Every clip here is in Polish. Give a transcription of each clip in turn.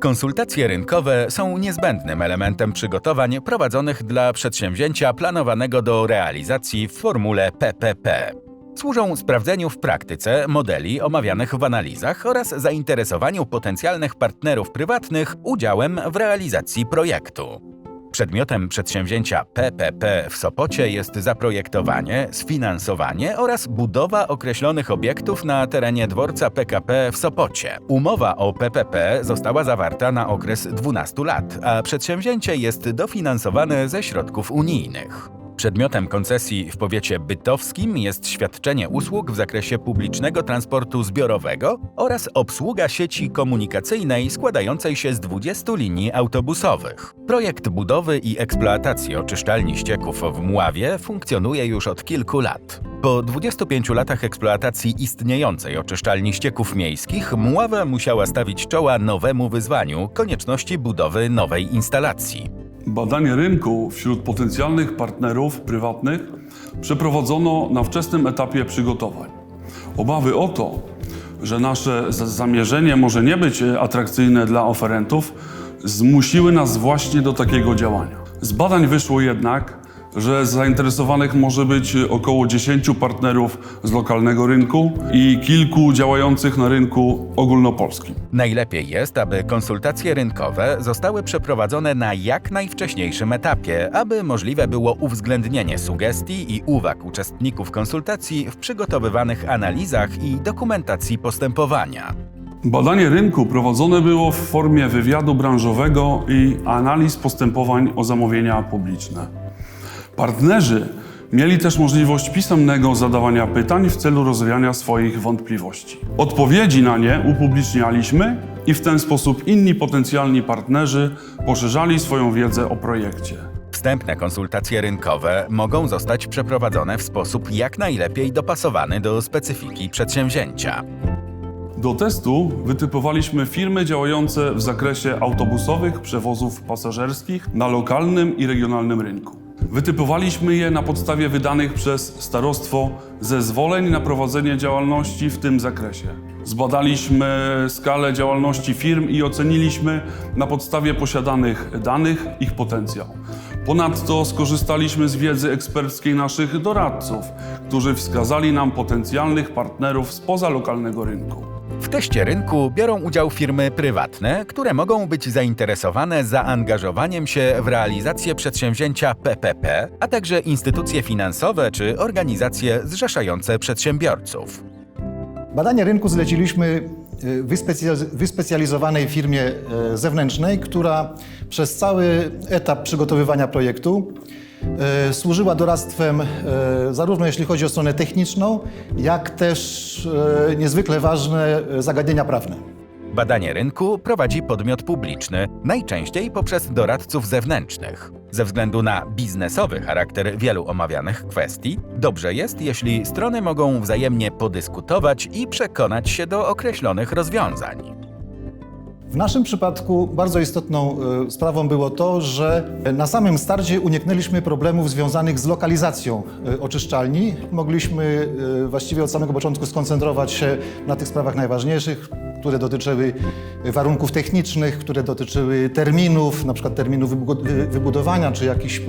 Konsultacje rynkowe są niezbędnym elementem przygotowań prowadzonych dla przedsięwzięcia planowanego do realizacji w formule PPP. Służą sprawdzeniu w praktyce modeli omawianych w analizach oraz zainteresowaniu potencjalnych partnerów prywatnych udziałem w realizacji projektu. Przedmiotem przedsięwzięcia PPP w Sopocie jest zaprojektowanie, sfinansowanie oraz budowa określonych obiektów na terenie dworca PKP w Sopocie. Umowa o PPP została zawarta na okres 12 lat, a przedsięwzięcie jest dofinansowane ze środków unijnych. Przedmiotem koncesji w powiecie bytowskim jest świadczenie usług w zakresie publicznego transportu zbiorowego oraz obsługa sieci komunikacyjnej składającej się z 20 linii autobusowych. Projekt budowy i eksploatacji oczyszczalni ścieków w Mławie funkcjonuje już od kilku lat. Po 25 latach eksploatacji istniejącej oczyszczalni ścieków miejskich, Mława musiała stawić czoła nowemu wyzwaniu konieczności budowy nowej instalacji. Badanie rynku wśród potencjalnych partnerów prywatnych przeprowadzono na wczesnym etapie przygotowań. Obawy o to, że nasze zamierzenie może nie być e, atrakcyjne dla oferentów, zmusiły nas właśnie do takiego działania. Z badań wyszło jednak, że zainteresowanych może być około 10 partnerów z lokalnego rynku i kilku działających na rynku ogólnopolskim. Najlepiej jest, aby konsultacje rynkowe zostały przeprowadzone na jak najwcześniejszym etapie, aby możliwe było uwzględnienie sugestii i uwag uczestników konsultacji w przygotowywanych analizach i dokumentacji postępowania. Badanie rynku prowadzone było w formie wywiadu branżowego i analiz postępowań o zamówienia publiczne. Partnerzy mieli też możliwość pisemnego zadawania pytań w celu rozwiania swoich wątpliwości. Odpowiedzi na nie upublicznialiśmy i w ten sposób inni potencjalni partnerzy poszerzali swoją wiedzę o projekcie. Wstępne konsultacje rynkowe mogą zostać przeprowadzone w sposób jak najlepiej dopasowany do specyfiki przedsięwzięcia. Do testu wytypowaliśmy firmy działające w zakresie autobusowych przewozów pasażerskich na lokalnym i regionalnym rynku. Wytypowaliśmy je na podstawie wydanych przez starostwo zezwoleń na prowadzenie działalności w tym zakresie. Zbadaliśmy skalę działalności firm i oceniliśmy na podstawie posiadanych danych ich potencjał. Ponadto skorzystaliśmy z wiedzy eksperckiej naszych doradców, którzy wskazali nam potencjalnych partnerów spoza lokalnego rynku. W teście rynku biorą udział firmy prywatne, które mogą być zainteresowane zaangażowaniem się w realizację przedsięwzięcia PPP, a także instytucje finansowe czy organizacje zrzeszające przedsiębiorców. Badanie rynku zleciliśmy y, wyspecjaliz- wyspecjalizowanej firmie e, zewnętrznej, która przez cały etap przygotowywania projektu służyła doradztwem e, zarówno jeśli chodzi o stronę techniczną, jak też e, niezwykle ważne e, zagadnienia prawne. Badanie rynku prowadzi podmiot publiczny, najczęściej poprzez doradców zewnętrznych. Ze względu na biznesowy charakter wielu omawianych kwestii, dobrze jest, jeśli strony mogą wzajemnie podyskutować i przekonać się do określonych rozwiązań. W naszym przypadku bardzo istotną e, sprawą było to, że na samym starcie uniknęliśmy problemów związanych z lokalizacją e, oczyszczalni. Mogliśmy e, właściwie od samego początku skoncentrować się na tych sprawach najważniejszych, które dotyczyły warunków technicznych, które dotyczyły terminów, na przykład wy- wybudowania czy jakichś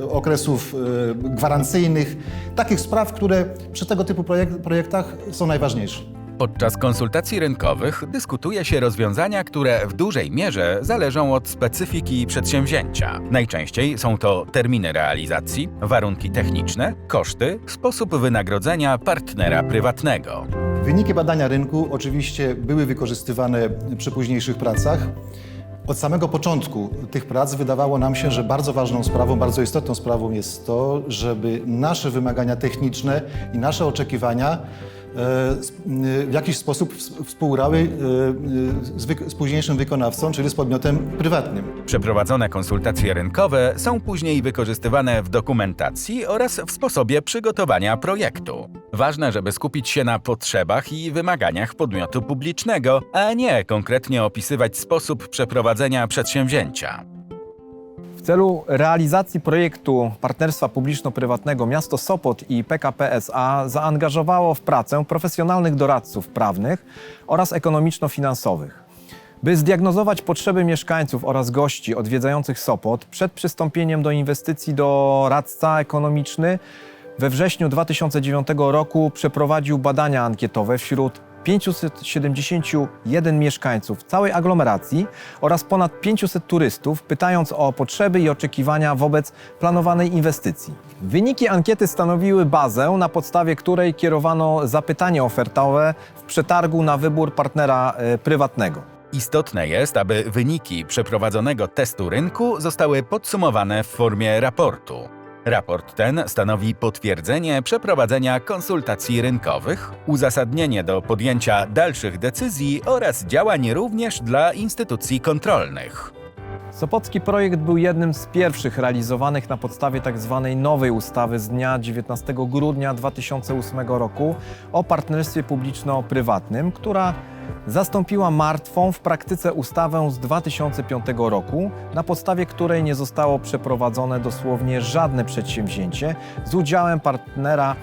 e, okresów e, gwarancyjnych. Takich spraw, które przy tego typu projek- projektach są najważniejsze. Podczas konsultacji rynkowych dyskutuje się rozwiązania, które w dużej mierze zależą od specyfiki przedsięwzięcia. Najczęściej są to terminy realizacji, warunki techniczne, koszty, sposób wynagrodzenia partnera prywatnego. Wyniki badania rynku oczywiście były wykorzystywane przy późniejszych pracach. Od samego początku tych prac wydawało nam się, że bardzo ważną sprawą, bardzo istotną sprawą jest to, żeby nasze wymagania techniczne i nasze oczekiwania w jakiś sposób ws- współgrały e, z, z późniejszym wykonawcą, czyli z podmiotem prywatnym. Przeprowadzone konsultacje rynkowe są później wykorzystywane w dokumentacji oraz w sposobie przygotowania projektu. Ważne, żeby skupić się na potrzebach i wymaganiach podmiotu publicznego, a nie konkretnie opisywać sposób przeprowadzenia przedsięwzięcia. Celu realizacji projektu partnerstwa publiczno-prywatnego miasto Sopot i PKP SA zaangażowało w pracę profesjonalnych doradców prawnych oraz ekonomiczno-finansowych. By zdiagnozować potrzeby mieszkańców oraz gości odwiedzających Sopot przed przystąpieniem do inwestycji doradca ekonomiczny we wrześniu 2009 roku przeprowadził badania ankietowe wśród 571 mieszkańców całej aglomeracji oraz ponad 500 turystów, pytając o potrzeby i oczekiwania wobec planowanej inwestycji. Wyniki ankiety stanowiły bazę, na podstawie której kierowano zapytanie ofertowe w przetargu na wybór partnera e, prywatnego. Istotne jest, aby wyniki przeprowadzonego testu rynku zostały podsumowane w formie raportu. Raport ten stanowi potwierdzenie przeprowadzenia konsultacji rynkowych, uzasadnienie do podjęcia dalszych decyzji oraz działań również dla instytucji kontrolnych. Sopocki projekt był jednym z pierwszych realizowanych na podstawie tzw. nowej ustawy z dnia 19 grudnia 2008 roku o partnerstwie publiczno-prywatnym, która zastąpiła martwą w praktyce ustawę z 2005 roku, na podstawie której nie zostało przeprowadzone dosłownie żadne przedsięwzięcie z udziałem partnera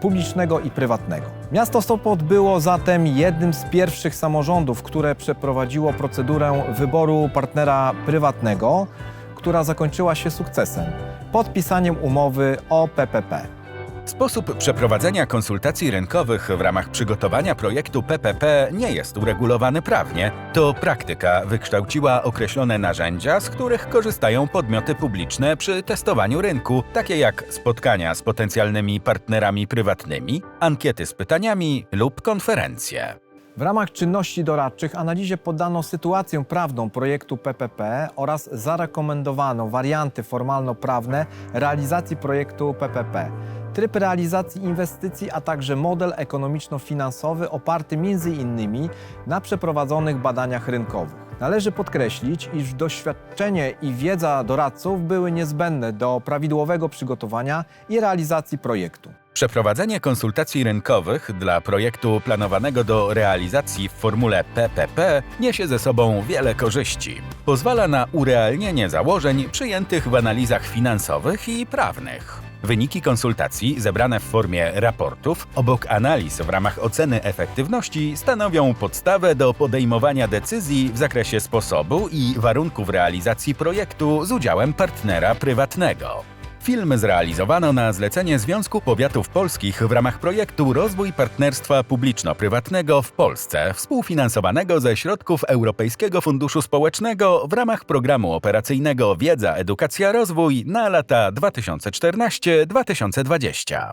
publicznego i prywatnego. Miasto Sopot było zatem jednym z pierwszych samorządów, które przeprowadziło procedurę wyboru partnera prywatnego, która zakończyła się sukcesem podpisaniem umowy o PPP. Sposób przeprowadzenia konsultacji rynkowych w ramach przygotowania projektu PPP nie jest uregulowany prawnie. To praktyka wykształciła określone narzędzia, z których korzystają podmioty publiczne przy testowaniu rynku, takie jak spotkania z potencjalnymi partnerami prywatnymi, ankiety z pytaniami lub konferencje. W ramach czynności doradczych analizie poddano sytuację prawną projektu PPP oraz zarekomendowano warianty formalno-prawne realizacji projektu PPP, tryb realizacji inwestycji, a także model ekonomiczno-finansowy oparty m.in. na przeprowadzonych badaniach rynkowych. Należy podkreślić, iż doświadczenie i wiedza doradców były niezbędne do prawidłowego przygotowania i realizacji projektu. Przeprowadzenie konsultacji rynkowych dla projektu planowanego do realizacji w formule PPP niesie ze sobą wiele korzyści. Pozwala na urealnienie założeń przyjętych w analizach finansowych i prawnych. Wyniki konsultacji zebrane w formie raportów obok analiz w ramach oceny efektywności stanowią podstawę do podejmowania decyzji w zakresie sposobu i warunków realizacji projektu z udziałem partnera prywatnego. Film zrealizowano na zlecenie Związku Powiatów Polskich w ramach projektu Rozwój Partnerstwa Publiczno-Prywatnego w Polsce, współfinansowanego ze środków Europejskiego Funduszu Społecznego w ramach programu operacyjnego Wiedza, Edukacja, Rozwój na lata 2014-2020.